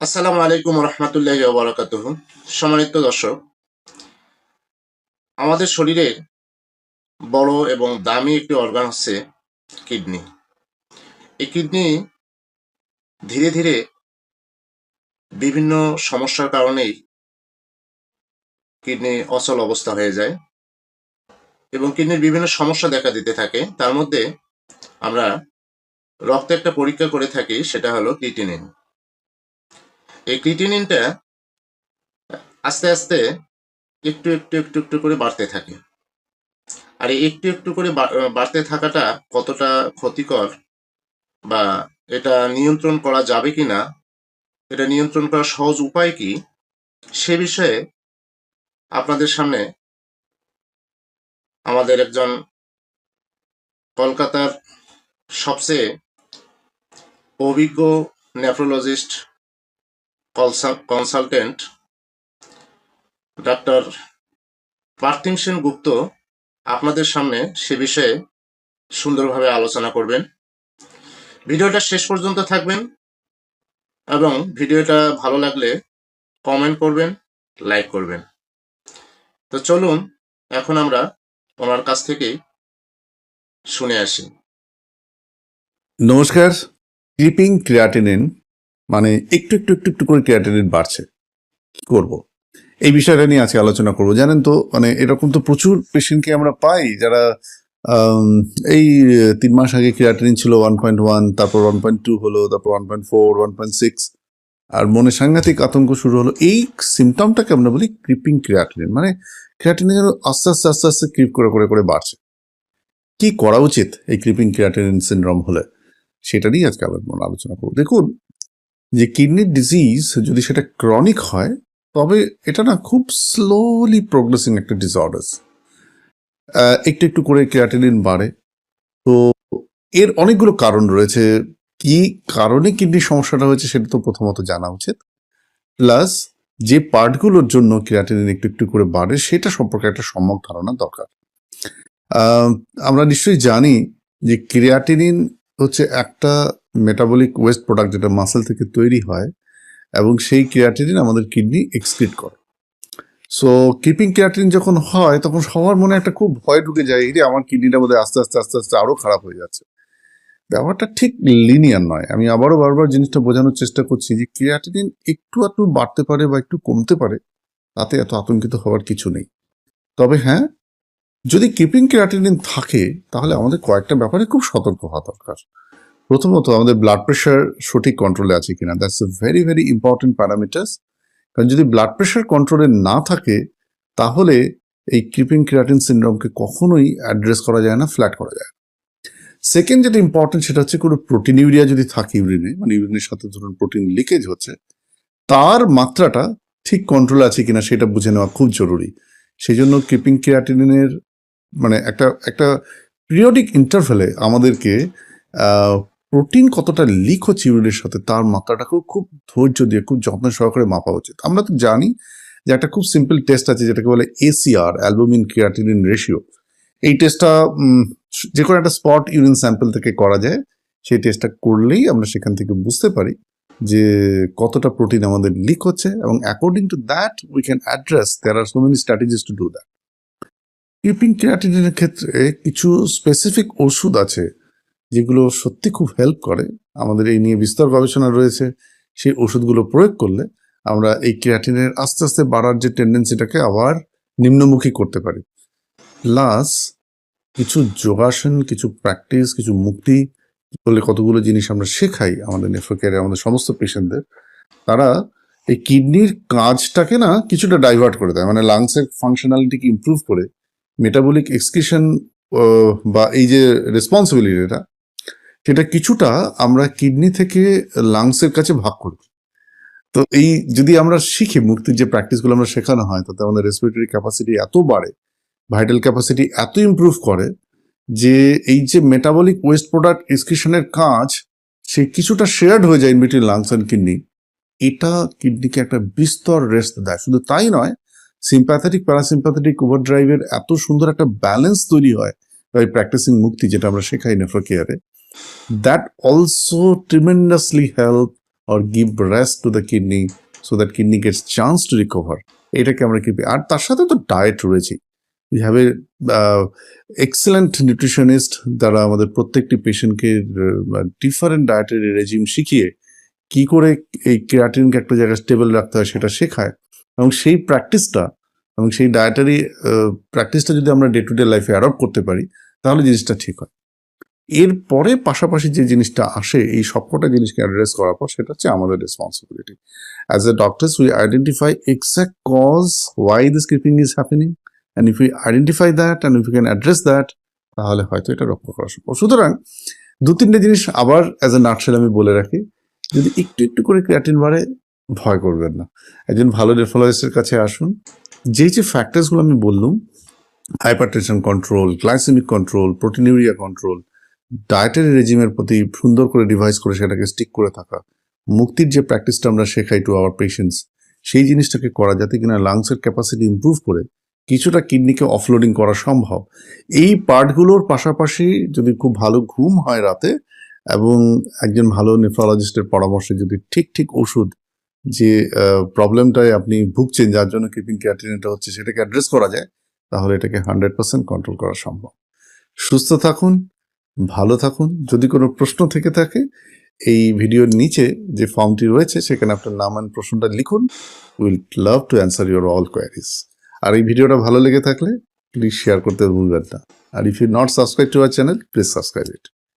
আসসালামু আলাইকুম রহমতুল্লাহ বারাকাত সম্মানিত দর্শক, আমাদের শরীরের বড় এবং দামি একটি অর্গান হচ্ছে কিডনি এই কিডনি ধীরে ধীরে বিভিন্ন সমস্যার কারণেই কিডনি অচল অবস্থা হয়ে যায় এবং কিডনির বিভিন্ন সমস্যা দেখা দিতে থাকে। তার মধ্যে আমরা রক্তে একটা পরীক্ষা করে থাকি, সেটা হলো ক্রিটিনিন এই ক্রিটিনিনটা আস্তে আস্তে একটু একটু একটু একটু করে বাড়তে থাকে। আর একটু একটু করে বাড়তে থাকাটা কতটা ক্ষতিকর বা এটা নিয়ন্ত্রণ করা যাবে কি না এটা নিয়ন্ত্রণ করার সহজ উপায় কি, সে বিষয়ে আপনাদের সামনে আমাদের একজন কলকাতার সবচেয়ে অভিজ্ঞ nephrologist consultant doctor Parthim Sen Gupta আপনাদের সামনে সে বিষয়ে সুন্দরভাবে আলোচনা করবেন। ভিডিওটা শেষ পর্যন্ত থাকবেন এবং ভিডিওটা ভালো লাগলে কমেন্ট করবেন লাইক করবেন। তো চলুন, এখন আমরা ওনার কাছ থেকেই শুনে আসি। নমস্কার ক্রিপিং ক্রিয়াটিনিন মানে একটু একটু একটু একটু করে ক্রিয়াটিনিন বাড়ছে। করব? এই বিষয়টা নিয়ে আজকে আলোচনা করব। জানেন তো মানে এরকম তো প্রচুর পেশেন্টকে আমরা পাই যারা এই, তিন মাস আগে ক্রিয়াটিনিন ছিল ওয়ান পয়েন্ট ওয়ান তারপর ওয়ান পয়েন্ট টু হলো, তারপর one point four one point six আর মনে সাংঘাতিক আতঙ্ক শুরু হলো। এই সিমটমটাকে আমরা বলি ক্রিপিং ক্রিয়াটিনিন মানে ক্রিয়াটিনিন যেন আস্তে আস্তে আস্তে আস্তে ক্রিপ করে করে করে বাড়ছে। কি করা উচিত এই ক্রিপিং ক্রিয়াটিনিন সিনড্রোম হলে? সেটা নিয়ে আজকে আলোচনা করব। দেখুন যে কিডনির ডিজিজ যদি সেটা ক্রনিক হয়, তবে এটা না খুব স্লোলি প্রোগ্রেসিং একটা ডিসঅর্ডার্স একটু একটু করে ক্রিয়াটিনিন বাড়ে। তো এর অনেকগুলো কারণ রয়েছে। কি কারণে কিডনির সমস্যাটা হয়েছে সেটা তো প্রথমত জানা উচিত। প্লাস যে পার্টগুলোর জন্য ক্রিয়াটিনিন একটু একটু করে বাড়ে, সেটা সম্পর্কে একটা সম্যক ধারণা দরকার। আমরা নিশ্চয়ই জানি যে ক্রিয়াটিনিন হচ্ছে একটা মেটাবলিক ওয়েস্ট প্রোডাক্ট যেটা মাসেল থেকে তৈরি হয় এবং সেই ক্রিয়াটিনিন আমাদের কিডনি এক্সক্রিট করে। সো কিপিং ক্রিয়াটিন যখন হয়, তখন সবার মনে একটা খুব ভয় ঢুকে যায় এই আমার কিডনিটা বোধহয় আস্তে আস্তে আস্তে আস্তে আরও খারাপ হয়ে যাচ্ছে। ব্যাপারটা ঠিক লিনিয়ার নয়। আমি আবারও বারবার জিনিসটা বোঝানোর চেষ্টা করছি যে ক্রিয়াটিনিন একটু একটু বাড়তে পারে বা একটু কমতে পারে, তাতে এত আতঙ্কিত হওয়ার কিছু নেই। তবে হ্যাঁ যদি কিপিং ক্রিয়াটিনিন থাকে, তাহলে আমাদের কয়েকটা ব্যাপারে খুব সতর্ক হওয়া দরকার। প্রথমত আমাদের ব্লাড প্রেশার সঠিক কন্ট্রোলে আছে কিনা? That's a very very important parameters কারণ যদি ব্লাড প্রেশার কন্ট্রোলে না থাকে, তাহলে এই ক্রিপিং ক্রিয়াটিন সিন্ড্রোমকে কখনোই অ্যাড্রেস করা যায় না ফ্ল্যাট করা যায় সেকেন্ড যেটা ইম্পর্টেন্ট সেটা হচ্ছে কোনো প্রোটিন ইউরিয়া যদি থাকে ইউরিনে মানে ইউরিনের সাথে ধরুন প্রোটিন লিকেজ হচ্ছে, তার মাত্রাটা ঠিক কন্ট্রোলে আছে কিনা সেটা বুঝে নেওয়া খুব জরুরি। সেই জন্য ক্রিপিং ক্রিয়াটিনের মানে একটা একটা পিরিয়ডিক ইন্টারভেলে আমাদেরকে প্রোটিন কতটা লিক হচ্ছে ইউরিনের সাথে, তার মাত্রাটাকেও খুব ধৈর্য দিয়ে, খুব যত্ন সহকারে মাপা উচিত। আমরা তো জানি যে একটা খুব সিম্পল টেস্ট আছে যেটাকে বলে এসিআর অ্যালবুমিন ক্রিয়াটিনিন রেশিও এই টেস্টটা যে কোনো একটা স্পট ইউরিন স্যাম্পল থেকে করা যায়, সেই টেস্টটা করলেই আমরা সেখান থেকে বুঝতে পারি যে কতটা প্রোটিন আমাদের লিক হচ্ছে এবং according to that we can address there are so many strategies to do that keeping ক্রিয়াটিনের ক্ষেত্রে কিছু স্পেসিফিক ওষুধ আছে যেগুলো সত্যি খুব হেল্প করে। আমাদের এই নিয়ে বিস্তর গবেষণা রয়েছে, সেই ওষুধগুলো প্রয়োগ করলে আমরা এই ক্রিয়াটিনের আস্তে আস্তে বাড়ার যে টেন্ডেন্সিটাকে আবার নিম্নমুখী করতে পারি। প্লাস কিছু যোগাসন, কিছু প্র্যাকটিস কিছু মুক্তি বলে কতগুলো জিনিস আমরা শেখাই আমাদের নেফ্রোকেয়ারে আমাদের সমস্ত পেশেন্টদের তারা এই কিডনির কাজটাকে না কিছুটা ডাইভার্ট করে দেয়। মানে লাংসের ফাংশনালিটিকে ইমপ্রুভ করে মেটাবলিক এক্সক্রিশন বা এই যে রেসপন্সিবিলিটিটা সেটা কিছুটা আমরা কিডনি থেকে লাংসের কাছে ভাগ করি। তো এই যদি আমরা শিখি মুক্তির যে প্র্যাকটিসগুলো আমরা শেখানো হয়, তাতে আমাদের রেসপিরেটরি ক্যাপাসিটি এত বাড়ে ভাইটাল ক্যাপাসিটি এত ইমপ্রুভ করে যে এই যে মেটাবলিক ওয়েস্ট প্রোডাক্ট এক্সক্রিশনের কাজ, সে কিছুটা শেয়ার্ড হয়ে যায় in between lungs and kidney এটা কিডনিকে একটা বিস্তর রেস্ট দেয়। শুধু তাই নয় সিম্প্যাথেটিক প্যারাসিম্প্যাথেটিক ওভার ড্রাইভের এত সুন্দর একটা ব্যালেন্স তৈরি হয় বাই প্র্যাকটিসিং মুক্তি, যেটা আমরা শেখাই নেফ্রোকেয়ারে that also tremendously help or give rest to the kidney so that kidney gets chance to recover. এটাকে আমরা কি আর তার সাথে তো ডায়েট রয়েছে। We have a excellent nutritionist যারা আমাদের প্রত্যেকটি পেশেন্টকে ডিফারেন্ট ডায়েটের রেজিম শিখিয়ে কি করে এই ক্রিয়াটিনকে একটা জায়গায় স্টেবল রাখতে হয় সেটা শেখায়। এবং সেই প্র্যাকটিসটা এবং সেই ডায়েটারি প্র্যাকটিসটা যদি আমরা ডে টু ডে লাইফে অ্যাডপ্ট করতে পারি, তাহলে জিনিসটা ঠিক হয়। এরপরে পাশাপাশি যে জিনিসটা আসে, এই সবকটা জিনিসকে অ্যাড্রেস করার পর সেটা হচ্ছে আমাদের responsibility as a doctors we identify exact cause why this keeping is happening and if you identify that and if you can address that তাহলে হয়তো এটা রক্ষা করা সম্ভব। সুতরাং দু তিনটে জিনিস আবার অ্যাজ এ নাটসেল আমি বলে রাখি, যদি একটু একটু করে ক্রিয়াটিন বাড়ে, ভয় করবেন না। একজন ভালো নেফ্রোলজিস্টের কাছে আসুন, যে যে ফ্যাক্টরসগুলো আমি বললাম hypertension control glycemic control proteinuria control dietary রেজিমের প্রতি সুন্দর করে ডিভাইস করে সেটাকে স্টিক করে থাকা। মুক্তির যে প্র্যাকটিসটা আমরা শেখাই টু আওয়ার পেশেন্টস সেই জিনিসটাকে করা যাতে কিনা লাংসের ক্যাপাসিটি ইমপ্রুভ করে কিছুটা কিডনিকে অফলোডিং করা সম্ভব। এই পার্টগুলোর পাশাপাশি যদি খুব ভালো ঘুম হয় রাতে এবং একজন ভালো নেফ্রোলজিস্টের পরামর্শে যদি ঠিক ঠিক ওষুধ যে প্রবলেমটায় আপনি ভুগছেন যার জন্য কিপিং ক্যাটিনটা হচ্ছে সেটাকে অ্যাড্রেস করা যায়, তাহলে এটাকে হান্ড্রেড পার্সেন্ট কন্ট্রোল করা সম্ভব। সুস্থ থাকুন ভালো থাকুন। যদি কোনো প্রশ্ন থেকে থাকে, এই ভিডিওর নিচে যে ফর্মটি রয়েছে, সেখানে আপনার নাম অ্যান্ড প্রশ্নটা লিখুন। Will love to answer your all queries আর এই ভিডিওটা ভালো লেগে থাকলে প্লিজ শেয়ার করতে ভুলবেন না। আর if you not subscribe to our channel please subscribe it